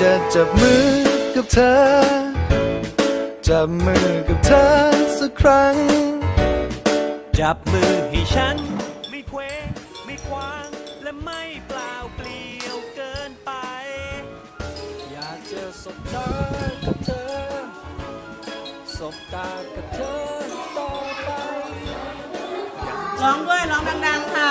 จะจับมือกับเธอ จับมือกับเธอสักครั้ง จับมือให้ฉัน ไม่เคว้งไม่ควาง และไม่เปล่าเปลี่ยวเกินไป อยากเจะสบตากับเธอ สบตากับเธอต่อไปร้องด้วยร้องดังๆค่ะ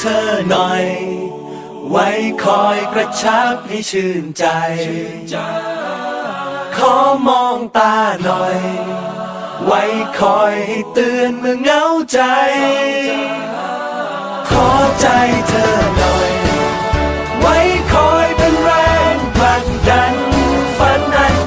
เธอหน่อย ไว้คอยกระชับให้ชื่นใจ ขอมองตาหน่อย ไว้คอยให้เตือนเมื่อเหงาใจ ขอใจ